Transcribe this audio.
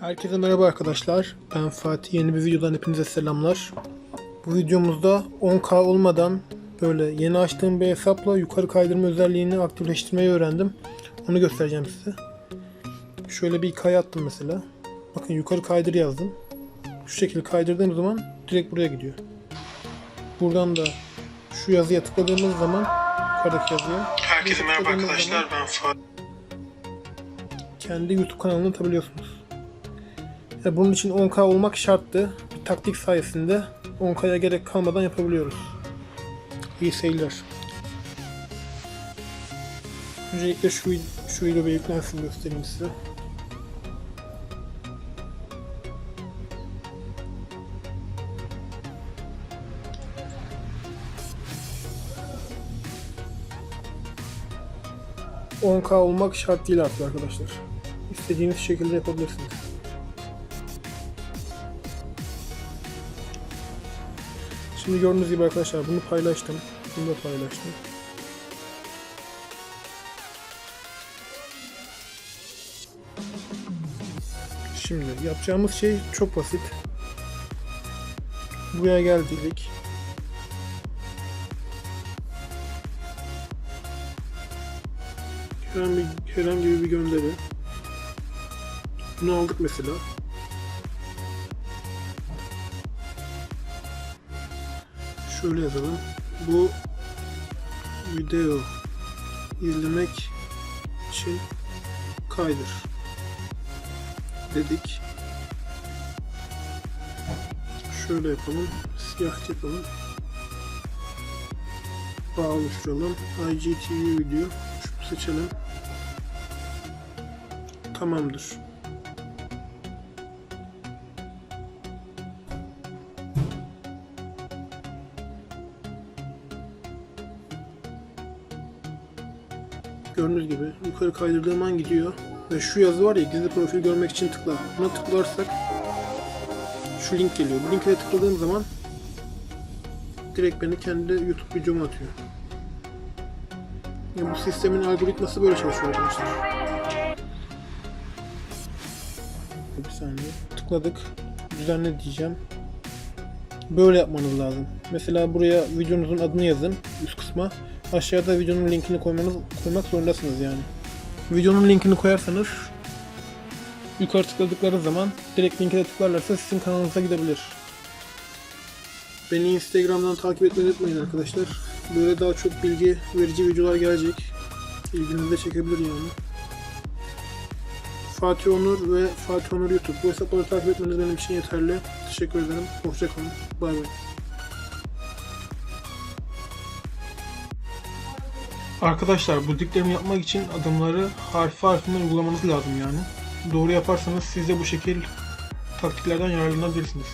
Herkese merhaba arkadaşlar. Ben Fatih. Yeni bir videodan hepinize selamlar. Bu videomuzda 10K olmadan böyle yeni açtığım bir hesapla yukarı kaydırma özelliğini aktifleştirmeyi öğrendim. Onu göstereceğim size. Şöyle bir hikaye attım mesela. Bakın yukarı kaydır yazdım. Şu şekilde kaydırdığım zaman direkt buraya gidiyor. Buradan da şu yazıya tıkladığımız zaman yukarıdaki yazıya Herkese merhaba arkadaşlar ben Fatih. kendi YouTube kanalına atabiliyorsunuz. Ya bunun için 10K olmak şarttı. Bir taktik sayesinde 10K'ya gerek kalmadan yapabiliyoruz. İyi seyirler. Öncelikle şu, şu video bir yüklensin göstereyim size. ...10K olmak şart değil artık arkadaşlar. İstediğiniz şekilde yapabilirsiniz. Şimdi gördüğünüz gibi arkadaşlar bunu paylaştım. Bunu da paylaştım. Şimdi yapacağımız şey çok basit. Buraya geldik. Herhangi, herhangi bir gönderi. Bunu aldık mesela. Şöyle yazalım. Bu video izlemek için kaydır dedik. Şöyle yapalım. Siyah yapalım. Bağ oluşturalım. IGTV video. Şunu seçelim. Tamamdır. Gördüğünüz gibi yukarı kaydırdığım an gidiyor. Ve şu yazı var ya gizli profil görmek için tıkla. Buna tıklarsak şu link geliyor. Bu linke tıkladığım zaman direkt beni kendi YouTube videoma atıyor. Ya bu sistemin algoritması böyle çalışıyor arkadaşlar. Bir saniye. Tıkladık. Düzenle diyeceğim. Böyle yapmanız lazım. Mesela buraya videonuzun adını yazın üst kısma. Aşağıda videonun linkini koymanız koymak zorundasınız yani. Videonun linkini koyarsanız yukarı tıkladıkları zaman direkt linke de tıklarlarsa sizin kanalınıza gidebilir. Beni Instagram'dan takip etmeyi unutmayın arkadaşlar. Böyle daha çok bilgi verici videolar gelecek. İlginizi de çekebilir yani. Fatih Onur ve Fatih Onur YouTube. Bu hesapları takip etmeniz benim için yeterli. Teşekkür ederim. Hoşçakalın. Bay bay. Arkadaşlar bu diklerimi yapmak için adımları harfi harfine uygulamanız lazım yani. Doğru yaparsanız siz de bu şekil taktiklerden yararlanabilirsiniz.